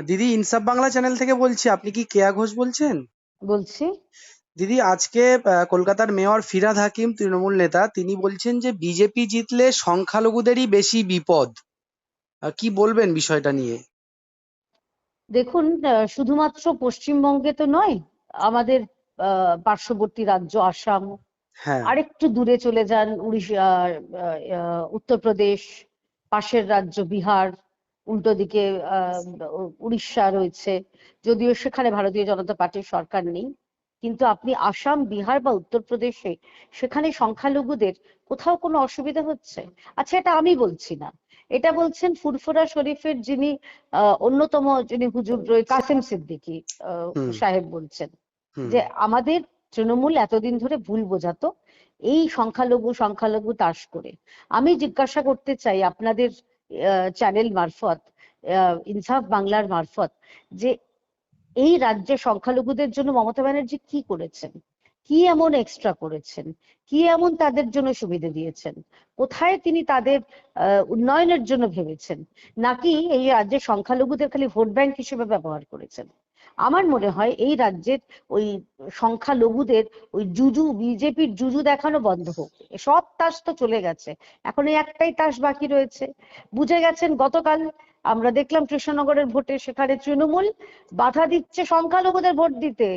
দিদি ইনসাফ বাংলা চ্যানেল থেকে বলছি আপনি কি কেয়া ঘোষ বলছেন? বলছি। দিদি আজকে কলকাতার মেয়র ফিরাদ হাকিম তৃণমূল নেতা তিনি বলছেন যে বিজেপি জিতলে সংখ্যালঘুদেরই বেশি বিপদ। কি বলবেন বিষয়টা নিয়ে? দেখুন শুধুমাত্র পশ্চিমবঙ্গে তো নয় আমাদের পার্শ্ববর্তী রাজ্য আসাম হ্যাঁ। আরেকটু দূরে চলে যান উড়িষ্যা উত্তরপ্রদেশ পাশের রাজ্য বিহার উল্টো দিকে উড়িষ্যা রয়েছে। যদিও সেখানে ভারতীয় জনতা পার্টির সরকার নেই। কিন্তু আপনি আসাম বিহার বা উত্তরপ্রদেশে সেখানে সংখ্যালঘুদের কোথাও কোনো অসুবিধা হচ্ছে? আচ্ছা এটা আমি বলছি না। এটা বলছেন ফুরফুরা শরীফের যিনি আহ, অন্যতম যিনি হুজুর রয়েছে কাসেম সিদ্দিকী সাহেব বলছেন যে আমাদের তৃণমূল এতদিন ধরে ভুল বোঝাতো। এই সংখ্যালঘু সংখ্যালঘু তাস করে। আমি জিজ্ঞাসা করতে চাই আপনাদের চ্যানেল মারফত ইনসাফ বাংলার মারফত, যে এই রাজ্যে সংখ্যালঘুদের জন্য মমতা ব্যানার্জি কি করেছেন? কি এমন এক্সট্রা করেছেন? কি এমন তাদের জন্য সুবিধা দিয়েছেন? কোথায় তিনি তাদের উন্নয়নের জন্য ভেবেছেন? নাকি এই রাজ্যে সংখ্যালঘুদের খালি ভোট ব্যাংক হিসেবে ব্যবহার করেছেন? আমার মনে হয় এই রাজ্যের ওই সংখ্যালঘুদের, ওই জুজু, বিজেপির জুজু দেখানো বন্ধ হোক। সব তাস তো চলে গেছে। এখন এই একটাই তাস বাকি রয়েছে। বুঝে গেছেন, গতকাল আমরা দেখলাম কৃষ্ণনগরের ভোটে সেখানে তৃণমূল বাধা দিচ্ছে সংখ্যালঘুদের ভোট দিতে।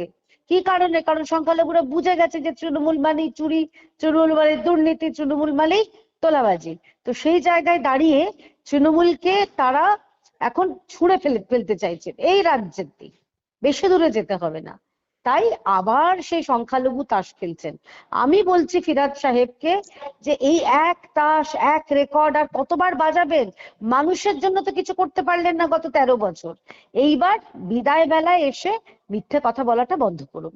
কি কারণে? কারণ সংখ্যালঘুরা বুঝে গেছে যে তৃণমূল মানেই চুরি, তৃণমূল মানে দুর্নীতি, তৃণমূল মানেই তোলাবাজি। তো সেই জায়গায় দাঁড়িয়ে তৃণমূলকে তারা এখন ছুঁড়ে ফেলে, ফেলতে চাইছেন। এই রাজ্যের দিক। বেশি দূরে যেতে হবে না। তাই আবার সেই সংখ্যালঘু তাস খেলছেন। আমি বলছি ফিরাজ সাহেবকে যে এই এক তাস, এক রেকর্ড আর কতবার বাজাবেন? মানুষের জন্য তো কিছু করতে পারলেন না গত তেরো বছর। এইবার বিদায় বেলায় এসে মিথ্যে কথা বলাটা বন্ধ করুন।